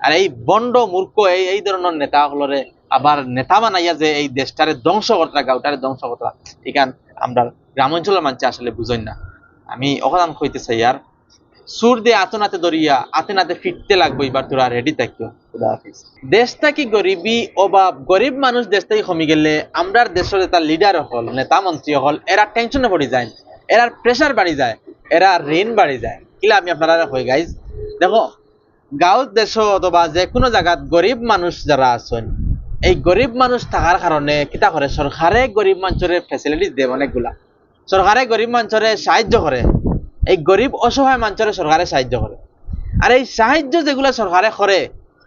আর এই বন্ড মূর্খ এই এই ধরনের নেতা হলরে আবার নেতা বানাইয়া যে এই দেশটারে ধ্বংস করতা গাঁওটারে ধ্বংস করতা এখান আমরা গ্রামাঞ্চলের মানুষ আসলে বুঝই না। আমি অকাদান কইতে চাই আর সুর দিয়ে আতনাতে দরিয়া আতে নাতে ফিরতে লাগবো এবার তোরা রেডি থাকিও দেশ থাকি দেশটা কি গরিবী অভাব গরিব মানুষ দেশ থেকে কমি গেলে আমরার দেশের এটা লিডার হল নেতা মন্ত্রী হল এরা টেনশনে পড়ে যায় এরা প্রেশার বাড়ি যায় এরা ঋণ বাড়ি যায়। কিলা আমি আপনারা হয়ে গাইজ দেখো গাঁৱত দেশ অথবা যে কোনো জায়গাত গরিব মানুষ যারা আছেন, এই গরিব মানুষ থাকার কারণে কিতা করে সরকারে গরিব মানুষের ফেসিলিটিস দেয় অনেকগুলা সরকারে গরিব মানুষের সাহায্য করে এই গরিব অসহায় মানুষের সরকারে সাহায্য করে আর এই সাহায্য যেগুলো সরকারে করে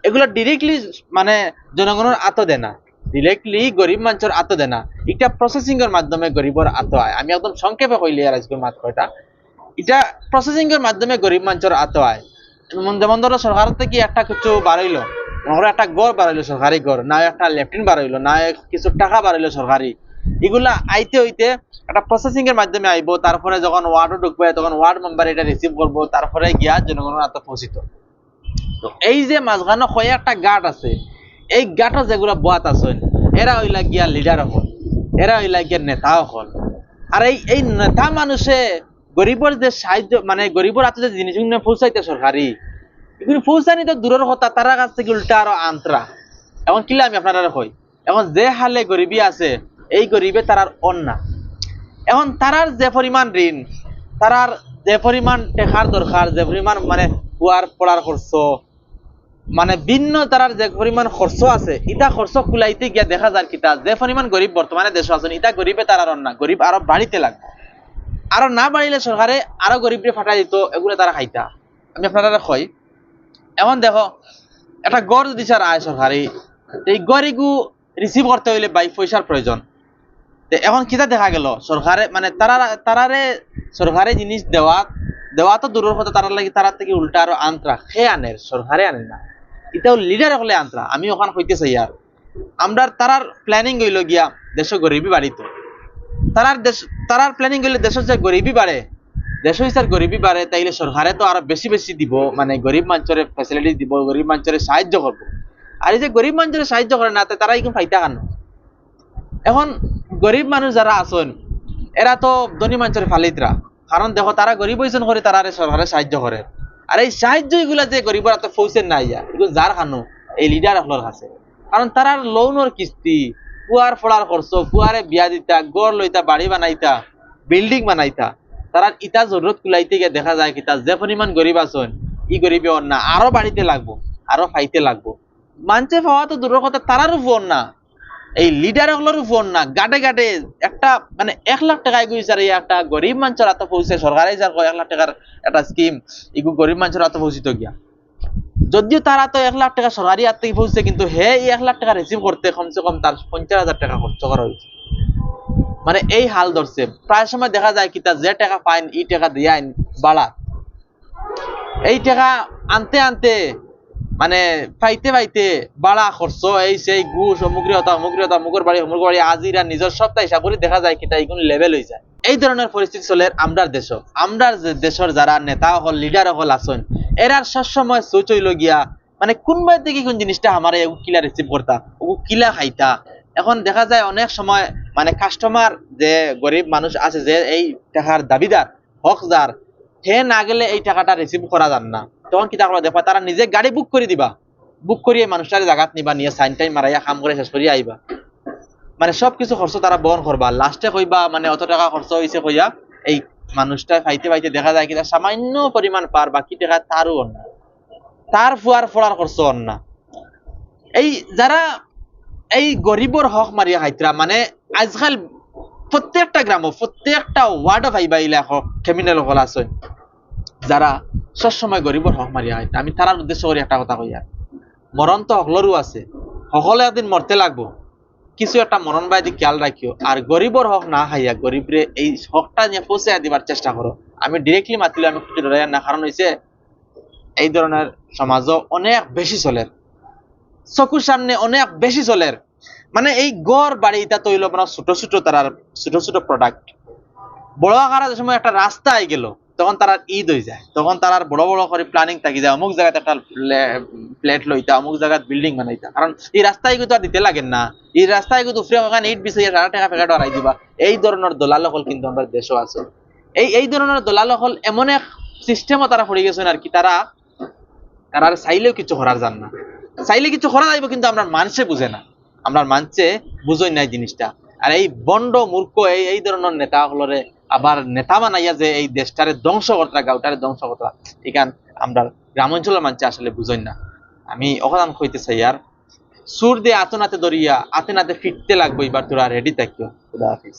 এগুলো ডিরেক্টলি মানে জনগণের আত দেয় না ডিরেক্টলি গরিব মানুষের আত দেয় না এটা প্রসেসিং এর মাধ্যমে গরিবর আত হয় আমি একদম সংক্ষেপে কইলি আর আজকের মাত্র এটা এটা প্রসেসিং এর মাধ্যমে গরিব মানুষের আত হয় যেমন ধরো সরকার থেকে একটা কিছু বাড়াইলো, ধরো একটা গড় বাড়াইলো সরকারি গড় না একটা লেফটিন বাড়াইলো, না কিছু টাকা বাড়াইলো সরকারি, এগুলা আইতে হইতে একটা প্রসেসিং এর মাধ্যমে আইব, তারপরে যখন ওয়ার্ডও ঢুকবে, তখন ওয়ার্ড মেম্বার এটা রিসিভ করব, তারপরে গিয়া জনগণের হাতে পৌঁছিত তো এই যে মাঝখানে কয়েকটা গাট আছে, এই গাটত যেগুলো বাত আছেন, এরা হইলা গিয়া লিডার হল এরা হইলা গিয়া নেতাও হল আর এই এই নেতা মানুষে গরিবর যে সাহায্য মানে গরিবর হাতে যে জিনিসগুলো পৌঁছাইতে সরকারি, এগুলো পৌঁছানি তো দূরের কথা, তারা কাছ থেকে উল্টা আরও আন্তরা। এখন কিলা আমি আপনারা কই এখন যে হালে গরিবী আছে, এই গরিবে তারার অন্যা। এখন তারার যে পরিমাণ ঋণ, তারার যে পরিমাণ টেকার দরকার, যে পরিমাণ মানে কুয়ার পড়ার খরচ মানে ভিন্ন তারার যে পরিমাণ খরচ আছে, ইটা খরচ কুলাইতে গিয়া দেখা যায় কিতা যে পরিমাণ গরিব বর্তমানে দেশ আছেন, ইটা গরিবে তারার অন্যা, গরিব আরও বাড়িতে লাগবে। আরও না বাড়িলে সরকারে আরও গরিবরে ফাটাই দিত, এগুলো তারা খাইতা। আমি আপনারা কই, এখন দেখো, একটা গড় যদি স্যার আয় সরকারি, এই গড়িগু রিসিভ করতে হইলে বাই পয়সার প্রয়োজন। তে এখন কিতা দেখা গেল, সরকারে মানে তারা, তারারে সরকারে জিনিস দেওয়া দেওয়া তো দূরের কথা তারা লাগি তারা থেকে উল্টা আরও আন্তরা, সে আনে, সরকারে আনে না। এটাও লিডার হলে আন্তরা, আমি ওখান হইতে চাই আর। আমরা তারার প্ল্যানিং হইল গিয়া দেশ গরিবী বাড়িত। তারার দেশ তারার প্ল্যানিং হইলে দেশের যে গরিবী বাড়ে। দেশ হিসার গরিবী বাড়ে, তাইলে সরকারে তো আরও বেশি বেশি দিব মানে গরিব মানুষের ফেসিলিটি দিব, গরিব মানুষের সাহায্য করব। আর যে গরিব মানুষের সাহায্য করে না তারা এখন ফাইতা কেন? এখন গরিব মানুষ যারা আছেন, এরা তো ধনী মানুষের ফালিতরা কারণ দেখো, তারা গরিব হয়েছেন করে তারা সরকারে সাহায্য করে। আর এই সাহায্য এগুলা যে গরিবরা তো পৌঁছেন না ইয়া এগুলো যার খানো এই লিডার হলোর কাছে কারণ তারার লোনের কিস্তি কুয়ার ফোড়ার খরচ কুয়ারে বিয়া দিতা, গড় লইতা বাড়ি বানাইতা, বিল্ডিং বানাইতা তারা ইটা জরুরত কুলাইতে গিয়ে দেখা যায় কিতা, যে পরিমাণ গরিব আছেন ই গরিবে না আরও বাড়িতে লাগবো আরও ফাইতে লাগবো। মানছে পাওয়া তো দূরের কথা তারারও ফোন না, এই লিডারগুলোর ফোন না গাটে গাটে একটা মানে এক লাখ টাকায় গইছে এই একটা গরিব মানুষের হাতে পৌঁছে সরকারে যার কয়, এক লাখ টাকার একটা স্কিম এগু গরিব মানুষের হাতে পৌঁছিত গিয়া। যদিও তারা তো এক লাখ টাকা সরকারি হাত থেকে পৌঁছে, কিন্তু হে, এই এক লাখ টাকা রিসিভ করতে কমসে কম তার পঞ্চাশ হাজার টাকা খরচ করা হয়েছে। মানে এই হাল ধরছে। প্রায় সময় দেখা যায় কি, তার যে টাকা পাইন এই টাকা দিয়ে আইন বাড়া এই টাকা আনতে আনতে মানে পাইতে পাইতে বাড়া খরচ। এই সেই ঘুষ অমুকরি হতা অমুকের বাড়ি অমুকের বাড়ি আজিরা নিজের সপ্তাহ হিসাব করে দেখা যায় কিটা এইগুলো লেভেল হয়ে যায়। এই ধরনের পরিস্থিতি চলে আমরার দেশ। আমরার দেশের যারা নেতা হল লিডার হল আছেন এরার সবসময় সোচ হইল গিয়া মানে কোনবার থেকে কোন জিনিসটা আমার কিলা রিসিভ করতা ওগু কিলা খাইতা। এখন দেখা যায় অনেক সময় মানে কাস্টমার যে গরিব মানুষ আছে, যে এই টাকার দাবিদার, হকদার হে না গেলে এই টাকাটা রিসিভ করা যান না। তখন কি টাকা দেখবা, তারা নিজে গাড়ি বুক করে দিবা। বুক করিয়ে মানুষটারে জাগাত নিবা, নিয়ে সাইন টাইম মারাইয়া কাম করে শেষ করিয়া আইবা। মানে সবকিছু খরচ তারা বহন করবা। লাস্টে কইবা মানে অত টাকা খরচ হয়েছে কইয়া, এই মানুষটা ফাইতে ফাইতে দেখা যায় কিনা সামান্য পরিমাণ পার বাকি টাকা তারও অন্য তার ফুয়ার ফোড়ার খরচ অন্য এই যারা এই গরিবর হক মারিয়া খাইতরা মানে আজকাল প্রত্যেকটা গ্রাম প্রত্যেকটা ওয়ার্ড ভাইবা ইলা ক্রিমিনাল হল আছে। যারা সবসময় গরিবর হক মারিয়া হয় আমি তারার উদ্দেশ্য করে একটা কথা কই আর মরণ তো সকলেরও আছে। সকলে একদিন মরতে লাগবো। কিছু একটা মরণ বাইদি খেয়াল রাখিও আর গরিবর হক না খাইয়া গরিবরে এই হকটা নিয়ে পৌঁছে দিবার চেষ্টা করো আমি ডিরেক্টলি মাতিলে আমি খুঁজে ধরাই না কারণ হয়েছে এই ধরনের সমাজও অনেক বেশি চলে। চকুর সামনে অনেক বেশি চলের মানে এই গড় বাড়ি এটা তৈল মানে ছোট ছোট তার ছোট ছোট প্রোডাক্ট বড় আকার সময় একটা রাস্তা আই গেল। তখন তারা ঈদ হয়ে যায়। তখন তারা বড় বড় করে প্ল্যানিং থাকি যায় অমুক জায়গাতে একটা প্লেট লইতা অমুক জায়গাত বিল্ডিং বানাইতা কারণ এই রাস্তায় কিন্তু আর দিতে লাগেন না। এই রাস্তায় কিন্তু ফ্রি ওখানে ইট বিছাইয়া সারা টাকা ফেকা ডরাই দিবা। এই ধরনের দলাল হল কিন্তু আমরা দেশও আছে। এই এই ধরনের দলাল হল এমন এক সিস্টেমও তারা পড়ে গেছেন আর কি তারা তারা আর চাইলেও কিছু করার জান না। চাইলে কিছু করা যাইব কিন্তু আমরা মানুষে বুঝে না। আমরা মানুষে বুঝই নাই জিনিসটা। আর এই বন্ড মূর্খ এই এই ধরনের নেতা হলরে আবার নেতা বানাইয়া যে এই দেশটারে ধ্বংস করতা গাউটারে ধ্বংস করতা এখান আমরা গ্রামাঞ্চলের মানুষ আসলে বুঝই না। আমি অকদান কইতে চাই আর, সুর দিয়ে আতনাতে দরিয়া আতে নাতে ফিরতে লাগবো এবার তোরা রেডি থাকিও খুদা হাফিজ।